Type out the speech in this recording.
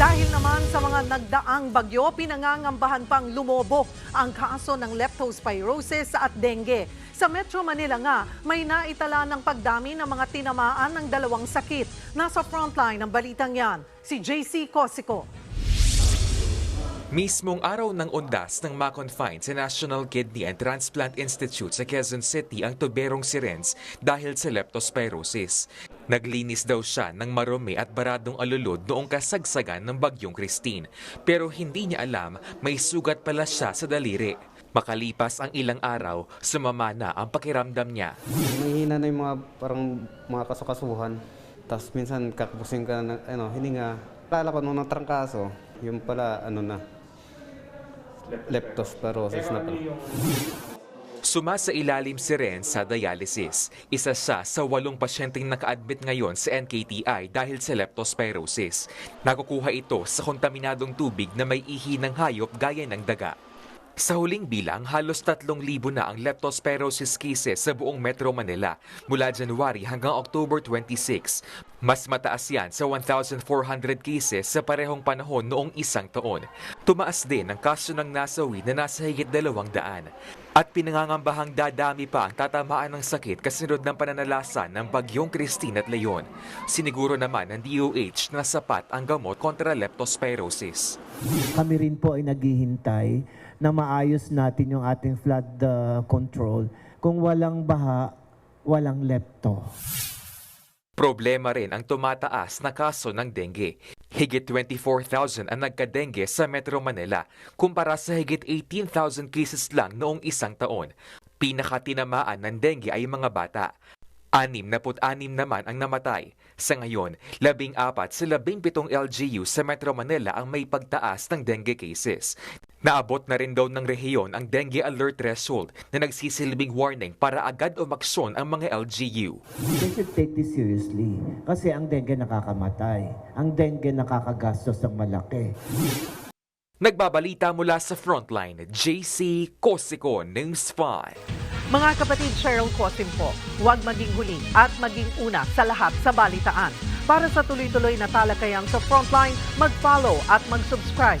Dahil naman sa mga nagdaang bagyo, pinangangambahan pang lumobo ang kaso ng leptospirosis at dengue. Sa Metro Manila nga, may naitala ng pagdami ng mga tinamaan ng dalawang sakit. Nasa frontline ng balitang yan, si JC Cosico. Mismong araw ng undas ng ma-confine sa National Kidney and Transplant Institute sa Quezon City ang tuberong si Renz dahil sa leptospirosis. Naglinis daw siya ng marumi at baradong alulod noong kasagsagan ng bagyong Christine. Pero hindi niya alam may sugat pala siya sa daliri. Makalipas ang ilang araw, sumama na ang pakiramdam niya. Mahihina na yung mga parang mga kasukasuhan. Tapos minsan kakapusing ka na ano, hininga. Kala ko nung natrangkaso, yung pala ano na, leptospirosis na pala. Suma sa ilalim si Ren sa dialysis. Isa siya sa walong pasyenteng naka-admit ngayon sa NKTI dahil sa leptospirosis. Nakukuha ito sa kontaminadong tubig na may ihi ng hayop gaya ng daga. Sa huling bilang, halos 3,000 na ang leptospirosis cases sa buong Metro Manila mula January hanggang October 26. Mas mataas yan sa 1,400 cases sa parehong panahon noong isang taon. Tumaas din ang kaso ng nasawi na nasa higit 200. At pinangangambahang dadami pa ang tatamaan ng sakit kasunod ng pananalasa ng bagyong Christine at Leon. Siniguro naman ng DOH na sapat ang gamot kontra leptospirosis. kami rin po ay naghihintay na maayos natin yung ating flood uh, control. Kung walang baha, walang lepto. Problema rin ang tumataas na kaso ng dengue. Higit 24,000 ang nagka-dengue sa Metro Manila kumpara sa higit 18,000 cases lang noong isang taon. Pinakatinamaan ng dengue ay mga bata. Anim na anim naman ang namatay. Sa ngayon, labing apat sa labing pitong LGU sa Metro Manila ang may pagtaas ng dengue cases. Naabot na rin daw ng rehiyon ang dengue alert threshold na nagsisilbing warning para agad umaksyon ang mga LGU. They should take this seriously. Kasi ang dengue nakakamatay. Ang dengue nakakagastos ng malaki. Nagbabalita mula sa Frontline, JC Cosico, News 5. Mga kapatid Cheryl Cosim po, huwag maging huli at maging una sa lahat sa balitaan. Para sa tuloy-tuloy na talakayan sa Frontline, mag-follow at mag-subscribe